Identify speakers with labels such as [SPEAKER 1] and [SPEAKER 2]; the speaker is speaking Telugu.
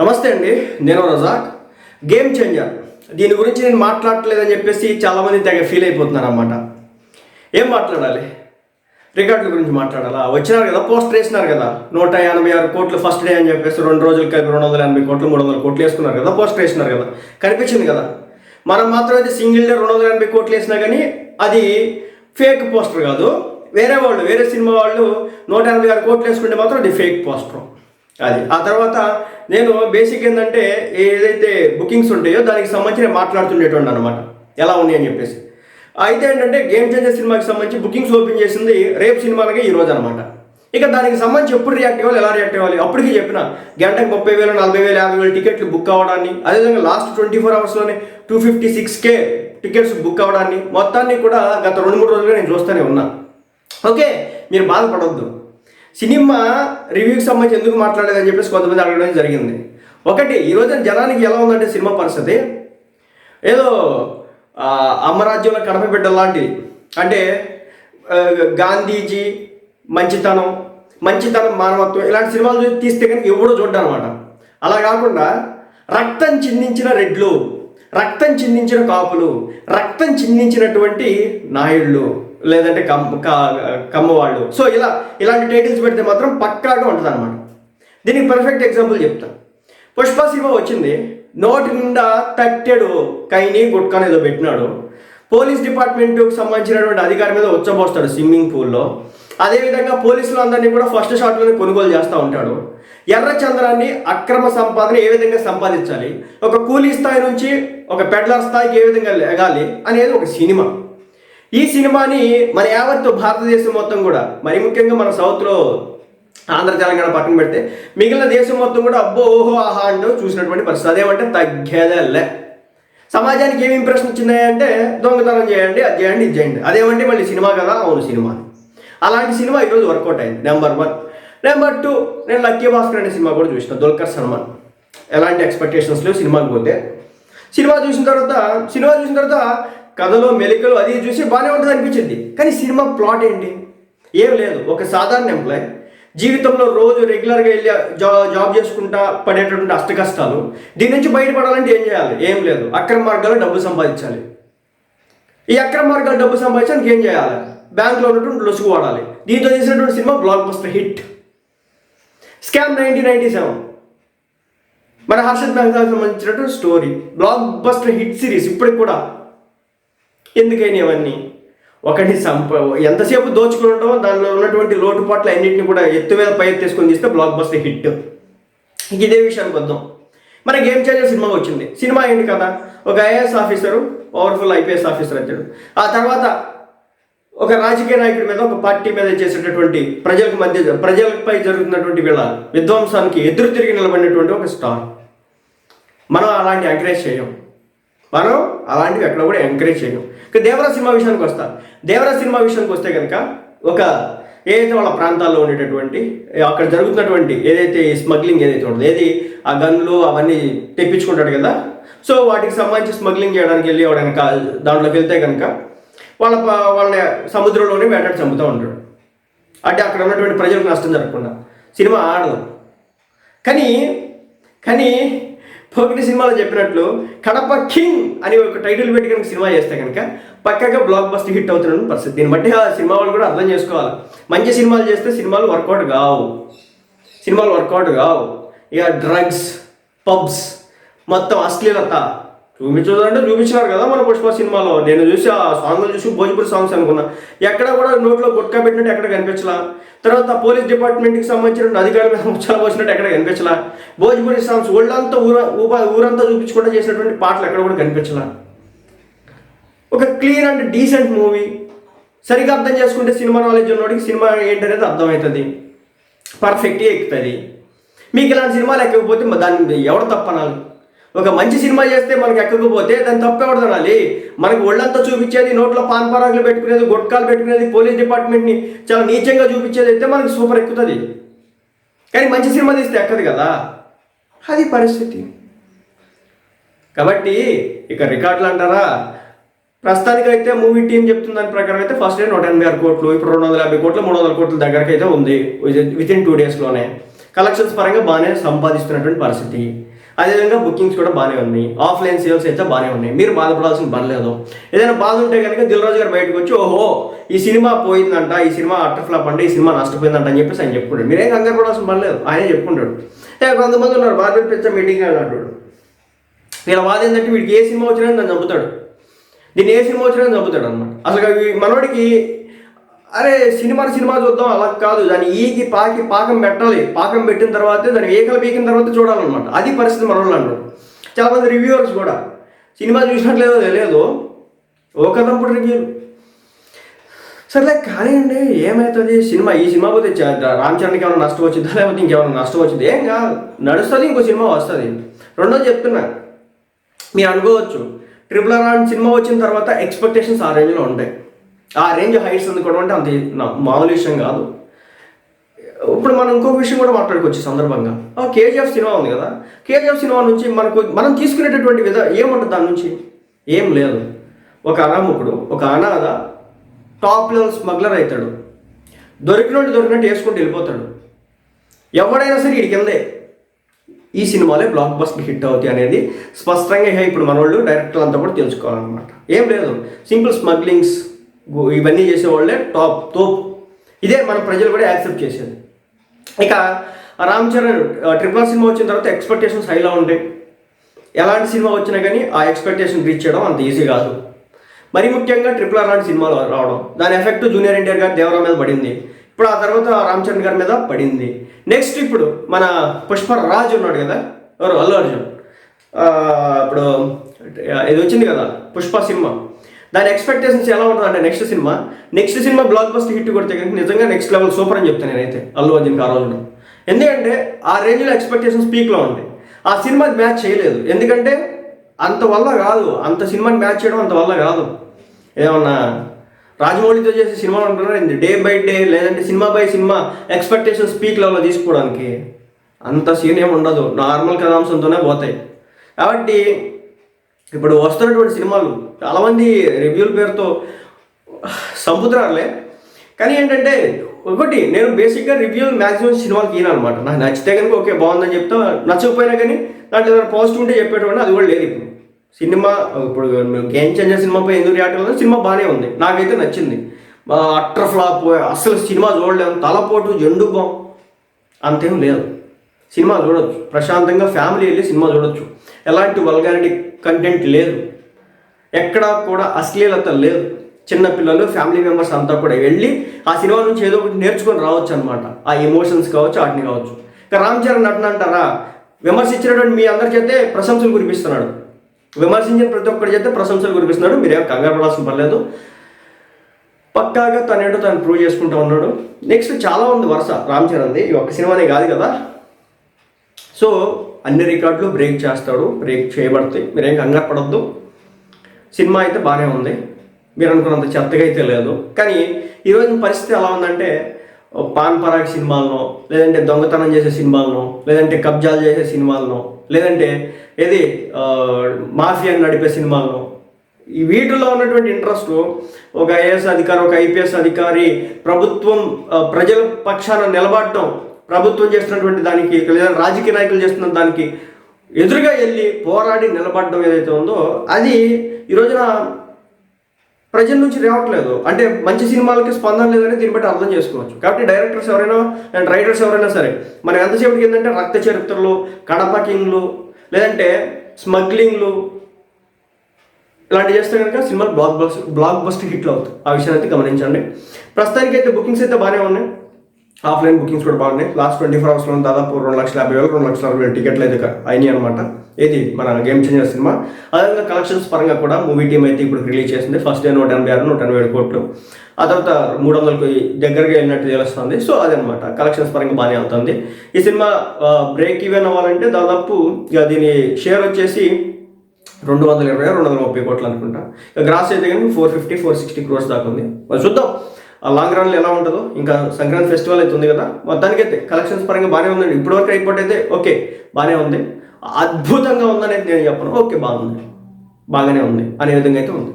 [SPEAKER 1] నమస్తే అండి నేను రజాక్. గేమ్ చేంజర్ దీని గురించి నేను మాట్లాడట్లేదని చెప్పేసి చాలామంది తెగ ఫీల్ అయిపోతున్నారు అన్నమాట ఏం మాట్లాడాలి? రికార్డుల గురించి మాట్లాడాలా? వచ్చినారు కదా పోస్టర్ వేసినారు కదా. నూట ఎనభై ఆరు కోట్లు ఫస్ట్ డే అని చెప్పేసి రెండు రోజులు కలిపి రెండు వందల ఎనభై కోట్లు మూడు వందల కోట్లు వేసుకున్నారు కదా పోస్టర్ వేసినారు కదా. కనిపించింది కదా. మనం మాత్రం అయితే సింగిల్ డే రెండు వందల ఎనభై కోట్లు వేసినా కానీ అది ఫేక్ పోస్టర్ కాదు. వేరే వాళ్ళు వేరే సినిమా వాళ్ళు నూట ఎనభై ఆరు కోట్లు వేసుకుంటే మాత్రం అది ఫేక్ పోస్టర్ అది. ఆ తర్వాత నేను బేసిక్ ఏంటంటే ఏదైతే బుకింగ్స్ ఉంటాయో దానికి సంబంధించి మాట్లాడుతుండేటువంటి అనమాట ఎలా ఉన్నాయి అని చెప్పేసి. అయితే ఏంటంటే గేమ్ చేంజర్ సినిమాకి సంబంధించి బుకింగ్స్ ఓపెన్ చేసింది రేపు సినిమాలకి ఈ రోజు అనమాట ఇక దానికి సంబంధించి ఎప్పుడు రియాక్ట్ అవ్వాలి ఎలా రియాక్ట్ అవ్వాలి? అప్పటికి చెప్పిన గంటకు ముప్పై వేలు నలభై వేలు యాభై వేలు టికెట్లు బుక్ అవ్వడాన్ని అదేవిధంగా last twenty four అవర్స్లోనే two fifty six K tickets book అవ్వడాన్ని మొత్తాన్ని కూడా గత రెండు మూడు రోజులుగా నేను చూస్తూనే ఉన్నా. ఓకే మీరు బాధపడవద్దు సినిమా రివ్యూకి సంబంధించి ఎందుకు మాట్లాడలేదని చెప్పేసి కొంతమంది అడగడం జరిగింది. ఒకటి ఈరోజు జనానికి ఎలా ఉందంటే సినిమా పరిస్థితి? ఏదో అమరాజ్యంలో అమ్మరాజ్యంలో కడప బిడ్డ లాంటిది అంటే గాంధీజీ మంచితనం మంచితనం మానవత్వం ఇలాంటి సినిమాలు చూసి తీస్తే కనుక ఎవడో చూడ్డా అనమాట అలా కాకుండా రక్తం చిందించిన రెడ్లు రక్తం చిందించిన కాపులు రక్తం చిందించినటువంటి నాయుళ్ళు. లేదంటే కమ్మ క- కమ్మవాళ్ళు సో ఇలా ఇలాంటి టైటిల్స్ పెడితే మాత్రం పక్కాగా ఉంటుంది అనమాట దీనికి పర్ఫెక్ట్ ఎగ్జాంపుల్ చెప్తాను పుష్ప సినిమా వచ్చింది. నోటి నిండా తట్టెడు కైని గుట్కాని ఏదో పెట్టినాడు. పోలీస్ డిపార్ట్మెంట్కి సంబంధించినటువంటి అధికారి మీద వచ్చబోస్తాడు స్విమ్మింగ్ పూల్లో. అదేవిధంగా పోలీసులు అందరినీ కూడా ఫస్ట్ షాట్లోనే కొనుగోలు చేస్తూ ఉంటాడు. ఎర్ర చంద్రాన్ని అక్రమ సంపాదన ఏ విధంగా సంపాదించాలి? ఒక కూలీ స్థాయి నుంచి ఒక పెడ్లర్ స్థాయికి ఏ విధంగా ఎగాలి అనేది ఒక సినిమా. ఈ సినిమాని మన యావత్తు భారతదేశం మొత్తం కూడా మరి ముఖ్యంగా మన సౌత్లో ఆంధ్ర తెలంగాణ పక్కన పెడితే మిగిలిన దేశం మొత్తం కూడా అబ్బో ఓహో ఆహా అంటూ చూసినటువంటి పరిస్థితి. అదేమంటే తగ్గేదేలే. సమాజానికి ఏమి ఇంప్రెషన్ వచ్చింది దొంగతనం చేయండి అది చేయండి ఇది చేయండి. అదేమంటే మళ్ళీ సినిమా కదా అవును సినిమా. అలాంటి సినిమా ఈరోజు వర్కౌట్ అయింది. నెంబర్ వన్ నెంబర్ టూ నేను లక్కీ భాస్కర్ అనే సినిమా కూడా చూసిన దుల్కర్ సల్మాన్. ఎలాంటి ఎక్స్పెక్టేషన్స్ లేవు సినిమాకి పోతే. సినిమా చూసిన తర్వాత సినిమా చూసిన తర్వాత కథలో మెలికలు అది చూసి బాగానే ఉంటుంది అనిపించింది. కానీ సినిమా ప్లాట్ ఏంటి? ఏం లేదు. ఒక సాధారణ ఎంప్లాయ్ జీవితంలో రోజు రెగ్యులర్గా వెళ్ళి జా జాబ్ చేసుకుంటా పడేటటువంటి అష్ట కష్టాలు. దీని నుంచి బయటపడాలంటే ఏం చేయాలి? ఏం లేదు. అక్రమ మార్గాలు డబ్బు సంపాదించాలి. ఈ అక్రమ మార్గాలు డబ్బు సంపాదించడానికి ఏం చేయాలి? బ్యాంక్లో ఉన్నటువంటి లొసుగు వాడాలి. దీంతో చేసినటువంటి cinema blockbuster hit. Scam nineteen ninety seven. మన హర్షద్ మెహతాకి సంబంధించినటువంటి స్టోరీ. Blockbuster hit series. ఇప్పటికి కూడా ఎందుకైనా ఇవన్నీ? ఒకటి సంప ఎంతసేపు దోచుకుని దానిలో ఉన్నటువంటి లోటుపాట్లు అన్నింటిని కూడా ఎత్తు మీద పై తీసుకొని తీస్తే బ్లాక్ బస్టర్ హిట్ ఇదే విషయానికి వద్దాం. మన గేమ్ చేంజర్ సినిమా వచ్చింది. సినిమా ఏంటి కదా ఒక IAS officer powerful IPS officer వచ్చాడు ఆ తర్వాత ఒక రాజకీయ నాయకుడి మీద ఒక పార్టీ మీద చేసేటటువంటి ప్రజలకు మధ్య ప్రజలపై జరుగుతున్నటువంటి వీళ్ళ విధ్వంసానికి ఎదురు తిరిగి నిలబడినటువంటి ఒక స్టార్. మనం అలాంటి ఎంకరేజ్ చేయం. మనం అలాంటివి ఎక్కడ కూడా ఎంకరేజ్ చేయం ఇక దేవరా సినిమా విషయానికి వస్తా. దేవరా సినిమా విషయానికి వస్తే కనుక ఒక ఏదైతే వాళ్ళ ప్రాంతాల్లో ఉండేటటువంటి అక్కడ జరుగుతున్నటువంటి ఏదైతే స్మగ్లింగ్ ఏదైతే ఉండదు ఏది ఆ గన్లు అవన్నీ తెప్పించుకుంటాడు కదా సో వాటికి సంబంధించి స్మగ్లింగ్ చేయడానికి వెళ్ళి వాడు కా- దాంట్లోకి వెళ్తే కనుక వాళ్ళ వాళ్ళని సముద్రంలోనే వేటాడి చంపుతూ ఉంటాడు. అంటే అక్కడ ఉన్నటువంటి ప్రజలకు నష్టం జరగకుండా. సినిమా ఆడదు. కానీ కానీ పోకిరి సినిమాలో చెప్పినట్లు కడప కింగ్ అని ఒక టైటిల్ పెట్టి కనుక సినిమా చేస్తే కనుక పక్కగా బ్లాక్ బస్ట్ హిట్ అవుతున్న పరిస్థితి. దీన్ని బట్టి ఆ సినిమా వాళ్ళు కూడా అర్థం చేసుకోవాలి. మంచి సినిమాలు చేస్తే సినిమాలు వర్కౌట్ కావు. సినిమాలు వర్కౌట్ కావు. ఇక డ్రగ్స్ పబ్స్ మొత్తం అశ్లీలత. చూపించదంటే చూపించినారు కదా మన పుష్ప సినిమాలో. నేను చూసి ఆ సాంగ్లు చూసి భోజ్పూరి సాంగ్స్ అనుకున్నా. ఎక్కడ కూడా నోట్లో గుట్కా పెట్టినట్టు ఎక్కడ కనిపించలా. తర్వాత పోలీస్ డిపార్ట్మెంట్కి సంబంధించిన అధికారుల మీద ముచ్చాలు పోసినట్టు ఎక్కడ కనిపించలా. భోజ్పూరి సాంగ్స్ ఒళ్ళంతా ఊర ఊప ఊరంతా చూపించకుండా చేసినటువంటి పాటలు ఎక్కడ కూడా కనిపించలా. ఒక క్లీన్ అండ్ డీసెంట్ మూవీ. సరిగ్గా అర్థం చేసుకుంటే సినిమా నాలెడ్జ్ ఉన్నవాడికి సినిమా ఏంటనేది అర్థమవుతుంది. పర్ఫెక్ట్గా ఎక్కుతుంది. మీకు ఇలాంటి సినిమాలు ఎక్కకపోతే దాన్ని ఎవడు తప్పనాలి? ఒక మంచి సినిమా చేస్తే మనకి ఎక్కకపోతే దాన్ని తప్పెవడు తినాలి మనకి ఒళ్ళంతా చూపించేది నోట్లో పాన్ పరాకులు పెట్టుకునేది గుట్కాలు పెట్టుకునేది పోలీస్ డిపార్ట్మెంట్ని చాలా నీచంగా చూపించేది అయితే మనకి సూపర్ ఎక్కుతుంది. కానీ మంచి సినిమా తీస్తే ఎక్కదు కదా. అది పరిస్థితి. కాబట్టి ఇక రికార్డులు అంటారా? ప్రస్తుతానికైతే మూవీ టీం చెప్తున్న దాని ప్రకారం అయితే ఫస్ట్ డే నూట ఎనభై ఆరు కోట్లు ఇప్పుడు రెండు వందల యాభై కోట్లు మూడు వందల కోట్ల దగ్గరకు అయితే ఉంది. విత్ ఇన్ టూ డేస్లోనే కలెక్షన్స్ పరంగా బాగానే సంపాదిస్తున్నటువంటి పరిస్థితి. అదేవిధంగా బుకింగ్స్ కూడా బాగానే ఉన్నాయి. ఆఫ్లైన్ సేల్స్ అయితే బాగానే ఉన్నాయి. మీరు బాధపడాల్సిన పని లేదు. ఏదైనా బాధ ఉంటే కనుక దిల్రాజు గారు బయటకు వచ్చి ఓహో ఈ సినిమా పోయిందంట ఈ సినిమా అట్టర్ ఫ్లాప్ అంటే ఈ సినిమా నష్టపోయిందంట అని చెప్పేసి ఆయన చెప్పుకుంటాడు. మీరేం కంగారు పడాల్సిన పని ఆయనే చెప్పుకుంటాడు. ఏ కొంతమంది ఉన్నారు బాగా పిచ్చ మీటింగ్ అంటాడు. వీళ్ళ వాద ఏంటంటే వీడికి ఏ సినిమా వచ్చినా నన్ను చంపుతాడు. దీన్ని ఏ సినిమా వచ్చినా చంపుతాడు అనమాట అసలు మనోడికి అరే సినిమా సినిమా చూద్దాం అలా కాదు. దాన్ని ఈకి పాకి పాకం పెట్టాలి. పాకం పెట్టిన తర్వాతే దాన్ని ఏకలు పీకిన తర్వాత చూడాలన్నమాట. అది పరిస్థితి మనోళ్ళు అంటారు చాలామంది రివ్యూవర్స్ కూడా. సినిమా చూసినట్లేదో తెలియదు. ఒకదంపుడు రివ్యూ సర్లే కానివ్వండి ఏమవుతుంది సినిమా ఈ సినిమా పోతే రామ్ చరణ్కి ఏమైనా నష్టం వచ్చిందా? లేకపోతే ఇంకేమైనా నష్టం వచ్చింది? ఏం కాదు. నడుస్తుంది ఇంకో సినిమా వస్తుంది. రెండోది చెప్తున్నా. మీరు అనుకోవచ్చు. ట్రిపుల్ ఆర్ సినిమా వచ్చిన తర్వాత ఎక్స్పెక్టేషన్స్ ఆ రేంజ్లో ఉంటాయి. ఆ రేంజ్ హైట్స్ అందుకోవడం అంటే అంత మామూలు విషయం కాదు. ఇప్పుడు మనం ఇంకొక విషయం కూడా మాట్లాడుకోవచ్చు సందర్భంగా. కేజీఎఫ్ సినిమా ఉంది కదా. కేజీఎఫ్ సినిమా నుంచి మనకు మనం తీసుకునేటటువంటి విధ ఏముంటుంది దాని నుంచి? ఏం లేదు. ఒక అనామకుడు ఒక అనాథ టాప్ లెవెల్ స్మగ్లర్ అవుతాడు. దొరికినట్టు దొరికినట్టు వేసుకుంటూ వెళ్ళిపోతాడు. ఎవడైనా సరే వీడి కిందే ఈ సినిమాలే బ్లాక్ బస్టర్ హిట్ అవుతాయి అనేది స్పష్టంగా ఇప్పుడు ఇప్పుడు వాళ్ళు డైరెక్టర్లు అంతా కూడా తెలుసుకోవాలన్నమాట. ఏం లేదు. సింపుల్ స్మగ్లింగ్స్ ఇవన్నీ చేసేవాళ్ళే టాప్ తోప్. ఇదే మన ప్రజలు కూడా యాక్సెప్ట్ చేసేది. ఇక రామ్ చరణ్ ట్రిపుల్ సినిమా వచ్చిన తర్వాత ఎక్స్పెక్టేషన్స్ హైలో ఉంటాయి. ఎలాంటి సినిమా వచ్చినా కానీ ఆ ఎక్స్పెక్టేషన్ రీచ్ చేయడం అంత ఈజీ కాదు. మరి ముఖ్యంగా ట్రిపుల్ ఆర్ లాంటి సినిమాలు రావడం. దాని ఎఫెక్ట్ జూనియర్ ఎన్టీఆర్ గారి దేవరా మీద పడింది. ఇప్పుడు ఆ తర్వాత రామ్ చరణ్ గారి మీద పడింది. నెక్స్ట్ ఇప్పుడు మన పుష్పరాజ్ ఉన్నాడు కదా ఎవరు? అల్లు అర్జున్. ఇప్పుడు ఇది వచ్చింది కదా పుష్ప సినిమా. దాని ఎక్స్పెక్టేషన్స్ ఎలా ఉంటుంది అంటే next cinema next cinema blockbuster hit కొడితే కనుక నిజంగా నెక్స్ట్ లెవెల్ సూపర్ అని చెప్తాను నేనైతే అల్లు అర్జున్కి ఆ రోజున ఎందుకంటే ఆ రేంజ్లో ఎక్స్పెక్టేషన్స్ పీక్లో ఉంది. ఆ సినిమా మ్యాచ్ చేయలేదు. ఎందుకంటే అంత వల్ల కాదు. అంత సినిమాని మ్యాచ్ చేయడం అంత వల్ల కాదు. ఏమన్నా రాజమౌళితో చేసే సినిమా అంటున్నారు? డే బై డే లేదంటే cinema by cinema expectations peak లెవెల్లో తీసుకోవడానికి అంత సీన్ ఏమి ఉండదు. నార్మల్ కథాంశంతోనే పోతాయి. కాబట్టి ఇప్పుడు వస్తున్నటువంటి సినిమాలు చాలామంది రివ్యూల పేరుతో సంపుతున్నారులే కానీ ఏంటంటే ఒకటి నేను బేసిక్గా రివ్యూలు మ్యాక్సిమం సినిమాలు తీయను అనమాట నాకు నచ్చితే కనుక ఓకే బాగుందని చెప్తా. నచ్చకపోయినా కానీ దాంట్లో ఏదైనా పాజిటివ్ ఉంటే చెప్పేటువంటి అది కూడా లేదు ఇప్పుడు. సినిమా ఇప్పుడు గేమ్ చేంజర్ సినిమాపై ఎందుకు రియాక్ట్ అవ్వలేదు? సినిమా బాగానే ఉంది. నాకైతే నచ్చింది. అట్ర ఫ్లాప్ అసలు సినిమా చూడలేము. తలపోటు జండు బాం అంతేం లేదు. సినిమా చూడొచ్చు. ప్రశాంతంగా ఫ్యామిలీ వెళ్ళి సినిమా చూడొచ్చు. ఎలాంటి వల్గారిటీ కంటెంట్ లేదు. ఎక్కడా కూడా అశ్లీలత లేదు. చిన్న పిల్లలు ఫ్యామిలీ మెంబర్స్ అంతా కూడా వెళ్ళి ఆ సినిమా నుంచి ఏదో ఒకటి నేర్చుకొని రావచ్చు అనమాట ఆ ఎమోషన్స్ కావచ్చు వాటిని కావచ్చు. ఇక రామ్ చరణ్ నటన అంటారా? విమర్శించినటువంటి మీ అందరి చేతే ప్రశంసలు కురిపిస్తున్నాడు. విమర్శించిన ప్రతి ఒక్కరి చేతే ప్రశంసలు కురిపిస్తున్నాడు. మీరేం కంగారు పడాల్సిన పర్లేదు పక్కాగా తనేటో తను ప్రూవ్ చేసుకుంటూ ఉన్నాడు. నెక్స్ట్ చాలా ఉంది వరుస రామ్ చరణ్ది. ఈ ఒక్క సినిమానే కాదు కదా. సో అన్ని రికార్డులు బ్రేక్ చేస్తాడు బ్రేక్ చేయబడతాయి. మీరేం కంగారు పడద్దు. సినిమా అయితే బాగానే ఉంది. మీరు అనుకున్నంత చెత్తగా అయితే లేదు. కానీ ఈరోజు పరిస్థితి ఎలా ఉందంటే పాన్ పరాగ్ సినిమాలను లేదంటే దొంగతనం చేసే సినిమాలను లేదంటే కబ్జాలు చేసే సినిమాలను లేదంటే ఏది ఆ, మాఫియాని నడిపే సినిమాలను ఈ వీటిలో ఉన్నటువంటి ఇంట్రెస్ట్ ఒక ఐఏఎస్ అధికారి ఒక ఐపీఎస్ అధికారి ప్రభుత్వం ప్రజల పక్షాన నిలబడటం ప్రభుత్వం చేస్తున్నటువంటి దానికి లేదా రాజకీయ నాయకులు చేస్తున్న దానికి ఎదురుగా వెళ్ళి పోరాడి నిలబడడం ఏదైతే ఉందో అది ఈ రోజున ప్రజల నుంచి రావట్లేదు. అంటే మంచి సినిమాలకి స్పందన లేదని దీన్ని బట్టి అర్థం చేసుకోవచ్చు. కాబట్టి డైరెక్టర్స్ ఎవరైనా అండ్ రైటర్స్ ఎవరైనా సరే మనం ఎంతసేపటికి ఏంటంటే రక్త చరిత్రలు కడప కింగ్లు లేదంటే స్మగ్లింగ్లు ఇలాంటివి చేస్తే కనుక cinema block bus blockbuster హిట్లు అవుతాయి. ఆ విషయాన్ని అయితే గమనించండి. ప్రస్తుతానికి అయితే బుకింగ్స్ అయితే బాగానే ఉన్నాయి. ఆఫ్లైన్ బుకింగ్స్ కూడా బాగున్నాయి. లాస్ట్ ట్వంటీ ఫోర్ అవర్స్లో దాదాపు రెండు లక్షల యాభై వేలు రెండు లక్షల అరవై వేలు టికెట్లు అయితే అయినాయి అనమాట ఇది మన గేమ్ చేంజర్ సినిమా. అదేవిధంగా కలెక్షన్స్ పరంగా కూడా మూవీ టీం అయితే ఇప్పుడు రిలీజ్ చేసింది. ఫస్ట్ డే నూట ఎనభై ఆరు నూట ఎనభై ఏడు కోట్లు. ఆ తర్వాత మూడు వందలకు దగ్గరగా వెళ్ళినట్టు తెలుస్తుంది. సో అదనమాట కలెక్షన్స్ పరంగా బాగానే అవుతుంది. ఈ సినిమా బ్రేక్ ఈవెన్ అవ్వాలంటే దాదాపు ఇక దీని షేర్ వచ్చేసి రెండు వందల ఇరవై రెండు వందల ముప్పై కోట్లు అనుకుంటా. ఇక గ్రాస్ అయితే కానీ four fifty four sixty crores దాకా ఉంది. చూద్దాం. ఆ లాంగ్ రన్లో ఎలా ఉంటుందో ఇంకా సంక్రాంతి ఫెస్టివల్ అయితే ఉంది కదా మొత్తానికైతే కలెక్షన్స్ పరంగా బాగానే ఉందండి. ఇప్పటివరకు రిపోర్ట్ అయితే ఓకే బాగానే ఉంది. అద్భుతంగా ఉందనేది నేను చెప్పను. ఓకే బాగుంది. బాగానే ఉంది. అనే విధంగా అయితే ఉంది.